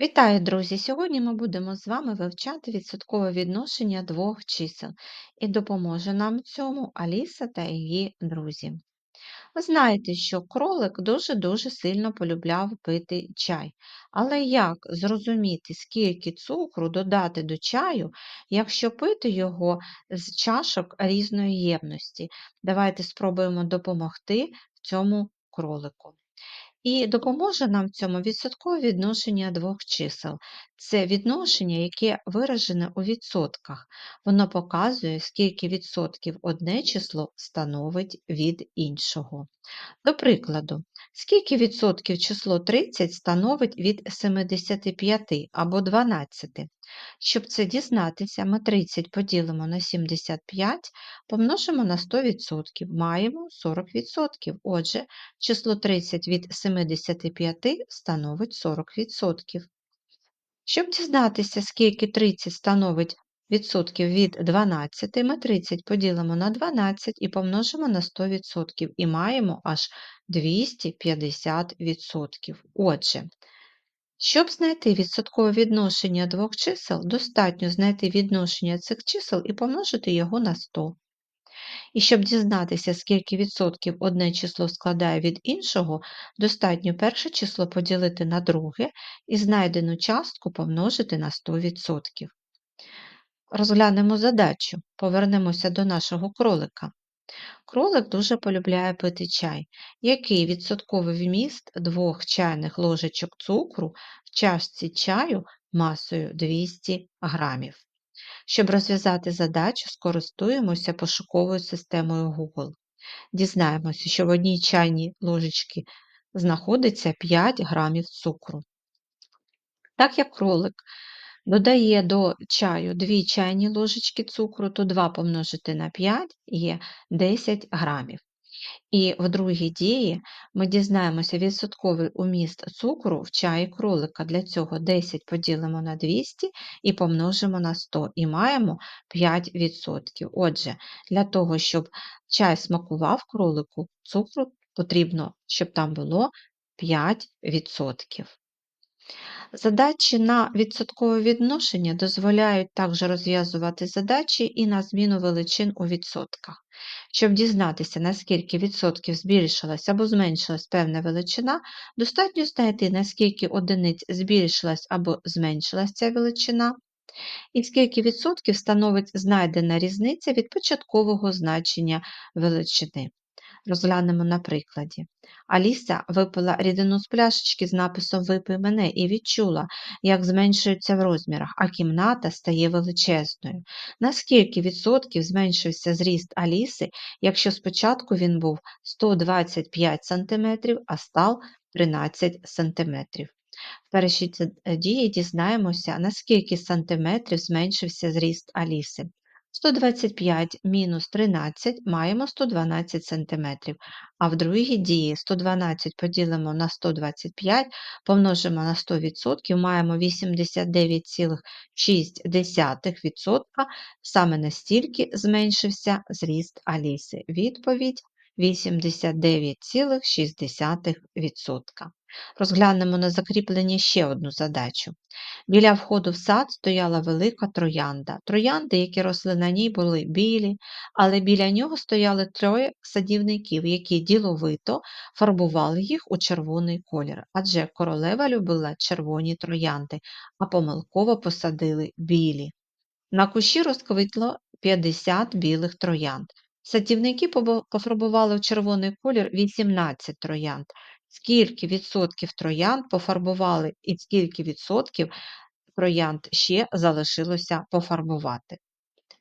Вітаю, друзі! Сьогодні ми будемо з вами вивчати відсоткове відношення двох чисел, і допоможе нам цьому Аліса та її друзі. Ви знаєте, що кролик дуже-дуже сильно полюбляв пити чай. Але як зрозуміти, скільки цукру додати до чаю, якщо пити його з чашок різної ємності? Давайте спробуємо допомогти в цьому кролику. І допоможе нам в цьому відсоткове відношення двох чисел. Це відношення, яке виражене у відсотках. Воно показує, скільки відсотків одне число становить від іншого. До прикладу, скільки відсотків число 30 становить від 75 або 12? Щоб це дізнатися, ми 30 поділимо на 75, помножимо на 100%, маємо 40%. Отже, число 30 від 75 становить 40%. Щоб дізнатися, скільки 30 становить відсотків від 12, ми 30 поділимо на 12 і помножимо на 100% і маємо аж 250%. Отже, щоб знайти відсоткове відношення двох чисел, достатньо знайти відношення цих чисел і помножити його на 100. І щоб дізнатися, скільки відсотків одне число складає від іншого, достатньо перше число поділити на друге і знайдену частку помножити на 100%. Розглянемо задачу, повернемося до нашого кролика. Кролик дуже полюбляє пити чай. Який відсотковий вміст двох чайних ложечок цукру в чашці чаю масою 200 грамів? Щоб розв'язати задачу, скористуємося пошуковою системою Google. Дізнаємося, що в одній чайній ложечці знаходиться 5 грамів цукру. Так як кролик додає до чаю 2 чайні ложечки цукру, то 2 помножити на 5 є 10 грамів. І в другій дії ми дізнаємося відсотковий уміст цукру в чаї кролика. Для цього 10 поділимо на 200 і помножимо на 100, і маємо 5%. Отже, для того, щоб чай смакував кролику, цукру потрібно, щоб там було 5%. Задачі на відсоткове відношення дозволяють також розв'язувати задачі і на зміну величин у відсотках. Щоб дізнатися, наскільки відсотків збільшилась або зменшилась певна величина, достатньо знайти, наскільки одиниць збільшилась або зменшилась ця величина, і скільки відсотків становить знайдена різниця від початкового значення величини. Розглянемо на прикладі. Аліса випила рідину з пляшечки з написом Випий мене і відчула, як зменшується в розмірах, а кімната стає величезною. Наскільки відсотків зменшився зріст Аліси, якщо спочатку він був 125 см, а став 13 см? В першій дії дізнаємося, наскільки сантиметрів зменшився зріст Аліси. 125 мінус 13 маємо 112 см, а в другій дії 112 поділимо на 125, помножимо на 100%, маємо 89,6%, саме настільки зменшився зріст Аліси. Відповідь 89,6%. Розглянемо на закріпленні ще одну задачу. Біля входу в сад стояла велика троянда. Троянди, які росли на ній, були білі, але біля нього стояли троє садівників, які діловито фарбували їх у червоний колір, адже королева любила червоні троянди, а помилково посадили білі. На кущі розквитло 50 білих троянд. Садівники пофарбували в червоний колір 18 троянд. Скільки відсотків троянд пофарбували і скільки відсотків троянд ще залишилося пофарбувати?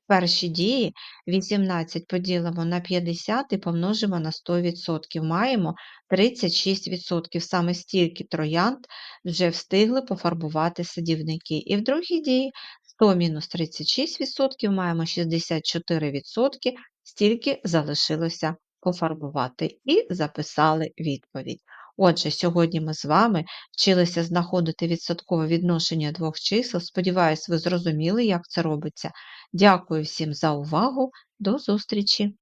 Перші дії 18 поділимо на 50 і помножимо на 100%. Маємо 36%. Саме стільки троянд вже встигли пофарбувати садівники. І в другій дії 100 мінус 36% маємо 64%, стільки залишилося пофарбувати і записали відповідь. Отже, сьогодні ми з вами вчилися знаходити відсоткове відношення двох чисел. Сподіваюсь, ви зрозуміли, як це робиться. Дякую всім за увагу. До зустрічі!